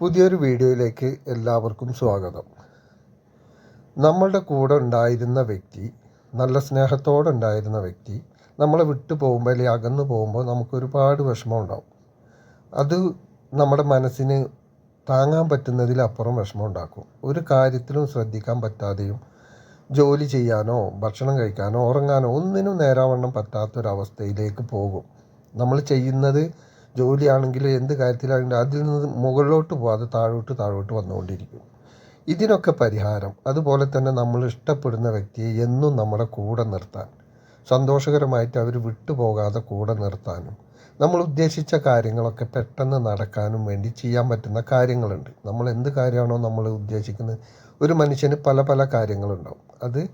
പുതിയൊരു വീഡിയോയിലേക്ക് എല്ലാവർക്കും സ്വാഗതം. നമ്മളുടെ കൂടെ ഉണ്ടായിരുന്ന വ്യക്തി നല്ല സ്നേഹത്തോടെ ഉണ്ടായിരുന്ന വ്യക്തി നമ്മളെ വിട്ടു പോകുമ്പോൾ അല്ലെങ്കിൽ അകന്നു പോകുമ്പോൾ നമുക്ക് ഒരുപാട് വിഷമം ഉണ്ടാവും. അത് നമ്മുടെ മനസ്സിന് താങ്ങാൻ പറ്റുന്നതിലപ്പുറം വിഷമം ഉണ്ടാക്കും. ഒരു കാര്യത്തിലും ശ്രദ്ധിക്കാൻ പറ്റാതെയും ജോലി ചെയ്യാനോ ഭക്ഷണം കഴിക്കാനോ ഉറങ്ങാനോ ഒന്നിനും നേരാവണ്ണം പറ്റാത്തൊരവസ്ഥയിലേക്ക് പോകും. നമ്മൾ ചെയ്യുന്നത് ജോലിയാണെങ്കിൽ എന്ത് കാര്യത്തിലാണെങ്കിലും അതിൽ നിന്ന് മുകളിലോട്ട് പോകാതെ താഴോട്ട് താഴോട്ട് വന്നുകൊണ്ടിരിക്കും. ഇതിനൊക്കെ പരിഹാരം. അതുപോലെ തന്നെ നമ്മൾ ഇഷ്ടപ്പെടുന്ന വ്യക്തിയെ എന്നും നമ്മുടെ കൂടെ നിർത്താൻ. സന്തോഷകരമായിട്ട് അവർ വിട്ടുപോകാതെ കൂടെ നിർത്താനും. നമ്മൾ ഉദ്ദേശിച്ച കാര്യങ്ങളൊക്കെ പെട്ടെന്ന് നടക്കാനും വേണ്ടി ചെയ്യാൻ പറ്റുന്ന കാര്യങ്ങളുണ്ട്. നമ്മൾ എന്ത് കാര്യമാണോ നമ്മൾ ഉദ്ദേശിക്കുന്നത് ഒരു മനുഷ്യന് പല പല കാര്യങ്ങളുണ്ടാവും. അത്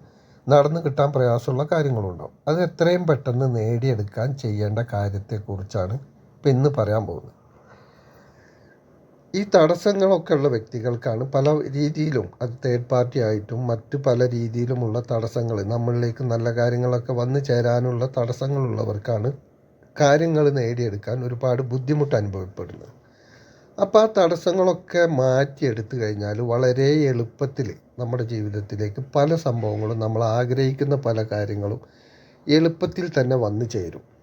നടന്നു കിട്ടാൻ പ്രയാസമുള്ള കാര്യങ്ങളുണ്ടാവും. അത് എത്രയും പെട്ടെന്ന് നേടിയെടുക്കാൻ ചെയ്യേണ്ട കാര്യത്തെക്കുറിച്ചാണ് ഇപ്പം ഇന്ന് പറയാൻ പോകുന്നത്. ഈ തടസ്സങ്ങളൊക്കെ ഉള്ള വ്യക്തികൾക്കാണ് പല രീതിയിലും അത് തേർഡ് പാർട്ടി ആയിട്ടും മറ്റു പല രീതിയിലുമുള്ള തടസ്സങ്ങൾ നമ്മളിലേക്ക് നല്ല കാര്യങ്ങളൊക്കെ വന്നു ചേരാനുള്ള തടസ്സങ്ങളുള്ളവർക്കാണ് കാര്യങ്ങൾ നേടിയെടുക്കാൻ ഒരുപാട് ബുദ്ധിമുട്ട് അനുഭവപ്പെടുന്നത്. അപ്പോൾ ആ തടസ്സങ്ങളൊക്കെ മാറ്റിയെടുത്തു കഴിഞ്ഞാൽ വളരെ എളുപ്പത്തിൽ നമ്മുടെ ജീവിതത്തിലേക്ക് പല സംഭവങ്ങളും നമ്മൾ ആഗ്രഹിക്കുന്ന പല കാര്യങ്ങളും എളുപ്പത്തിൽ തന്നെ വന്നു ചേരും.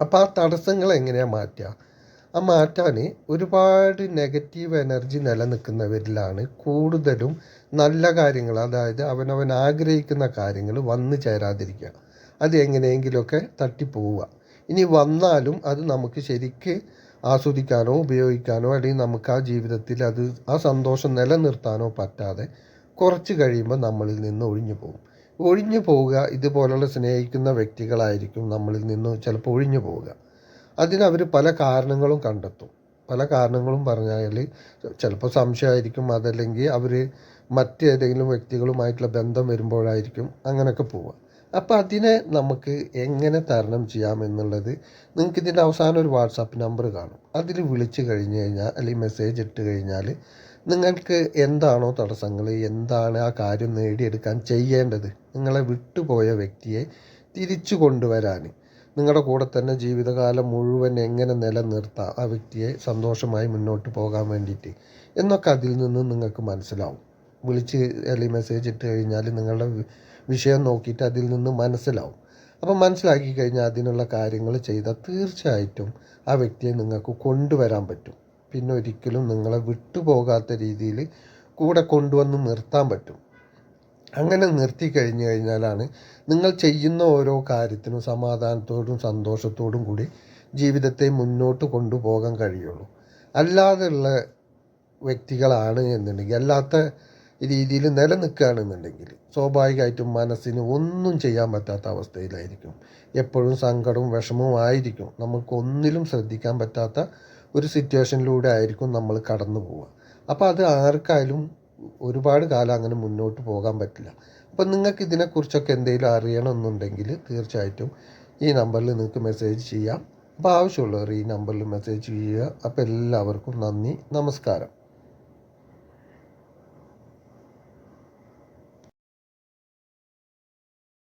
അപ്പോൾ ആ തടസ്സങ്ങൾ എങ്ങനെയാണ് മാറ്റുക? ആ മാറ്റാൻ ഒരുപാട് നെഗറ്റീവ് എനർജി നിലനിൽക്കുന്നവരിലാണ് കൂടുതലും നല്ല കാര്യങ്ങൾ അതായത് അവനവൻ ആഗ്രഹിക്കുന്ന കാര്യങ്ങൾ വന്നു ചേരാതിരിക്കുക. അത് എങ്ങനെയെങ്കിലുമൊക്കെ തട്ടിപ്പോവുക. ഇനി വന്നാലും അത് നമുക്ക് ശരിക്ക് ആസ്വദിക്കാനോ ഉപയോഗിക്കാനോ അല്ലെങ്കിൽ നമുക്ക് ആ ജീവിതത്തിൽ അത് ആ സന്തോഷം നിലനിർത്താനോ പറ്റാതെ കുറച്ച് കഴിയുമ്പോൾ നമ്മളിൽ നിന്ന് ഒഴിഞ്ഞു പോകും. ഒഴിഞ്ഞു പോവുക ഇതുപോലുള്ള സ്നേഹിക്കുന്ന വ്യക്തികളായിരിക്കും നമ്മളിൽ നിന്ന് ചിലപ്പോൾ ഒഴിഞ്ഞു പോവുക. അതിനവർ പല കാരണങ്ങളും കണ്ടെത്തും. പല കാരണങ്ങളും പറഞ്ഞാൽ ചിലപ്പോൾ സംശയമായിരിക്കും അതല്ലെങ്കിൽ അവർ മറ്റേതെങ്കിലും വ്യക്തികളുമായിട്ടുള്ള ബന്ധം വരുമ്പോഴായിരിക്കും അങ്ങനെയൊക്കെ പോവുക. അപ്പോൾ അതിനെ നമുക്ക് എങ്ങനെ തരണം ചെയ്യാം എന്നുള്ളത് നിങ്ങൾക്ക് ഇതിന്റെ അവസാനം ഒരു വാട്സാപ്പ് നമ്പർ കാണും. അതിൽ വിളിച്ചു കഴിഞ്ഞ് കഴിഞ്ഞാൽ അല്ലെങ്കിൽ മെസ്സേജ് ഇട്ട് കഴിഞ്ഞാൽ നിങ്ങൾക്ക് എന്താണോ തടസ്സങ്ങൾ എന്താണ് ആ കാര്യം നേടിയെടുക്കാൻ ചെയ്യേണ്ടത് നിങ്ങളെ വിട്ടുപോയ വ്യക്തിയെ തിരിച്ചു കൊണ്ടുവരാൻ നിങ്ങളുടെ കൂടെ തന്നെ ജീവിതകാലം മുഴുവൻ എങ്ങനെ നിലനിർത്താം ആ വ്യക്തിയെ സന്തോഷമായി മുന്നോട്ട് പോകാൻ വേണ്ടിയിട്ട് എന്നൊക്കെ അതിൽ നിന്ന് നിങ്ങൾക്ക് മനസ്സിലാവും. വിളിച്ച് അല്ലെങ്കിൽ മെസ്സേജ് ഇട്ട് കഴിഞ്ഞാൽ നിങ്ങളുടെ വിഷയം നോക്കിയിട്ട് അതിൽ നിന്ന് മനസ്സിലാവും. അപ്പം മനസ്സിലാക്കി കഴിഞ്ഞാൽ അതിനുള്ള കാര്യങ്ങൾ ചെയ്താൽ തീർച്ചയായിട്ടും ആ വ്യക്തിയെ നിങ്ങൾക്ക് കൊണ്ടുവരാൻ പറ്റും. പിന്നെ ഒരിക്കലും നിങ്ങളെ വിട്ടുപോകാത്ത രീതിയിൽ കൂടെ കൊണ്ടുവന്ന് നിർത്താൻ പറ്റും. അങ്ങനെ നിർത്തി കഴിഞ്ഞു കഴിഞ്ഞാലാണ് നിങ്ങൾ ചെയ്യുന്ന ഓരോ കാര്യത്തിനും സമാധാനത്തോടും സന്തോഷത്തോടും കൂടി ജീവിതത്തെ മുന്നോട്ട് കൊണ്ടുപോകാൻ കഴിയുള്ളൂ. അല്ലാതെയുള്ള വ്യക്തികളാണ് എന്നുണ്ടെങ്കിൽ അല്ലാത്ത രീതിയിൽ നിലനിൽക്കുകയാണെന്നുണ്ടെങ്കിൽ സ്വാഭാവികമായിട്ടും മനസ്സിന് ഒന്നും ചെയ്യാൻ പറ്റാത്ത അവസ്ഥയിലായിരിക്കും. എപ്പോഴും സങ്കടവും വിഷമവും ആയിരിക്കും. നമുക്കൊന്നിലും ശ്രദ്ധിക്കാൻ പറ്റാത്ത ഒരു സിറ്റുവേഷനിലൂടെ ആയിരിക്കും നമ്മൾ കടന്നു പോവുക. അപ്പോൾ അത് ആർക്കായാലും ഒരുപാട് കാലം അങ്ങനെ മുന്നോട്ട് പോകാൻ പറ്റില്ല. അപ്പം നിങ്ങൾക്ക് ഇതിനെക്കുറിച്ചൊക്കെ എന്തെങ്കിലും അറിയണമെന്നുണ്ടെങ്കിൽ തീർച്ചയായിട്ടും ഈ നമ്പറിൽ നിങ്ങൾക്ക് മെസ്സേജ് ചെയ്യാം. അപ്പോൾ ആവശ്യമുള്ളവർ ഈ നമ്പറിൽ മെസ്സേജ് ചെയ്യുക. അപ്പോൾ എല്ലാവർക്കും നന്ദി. നമസ്കാരം.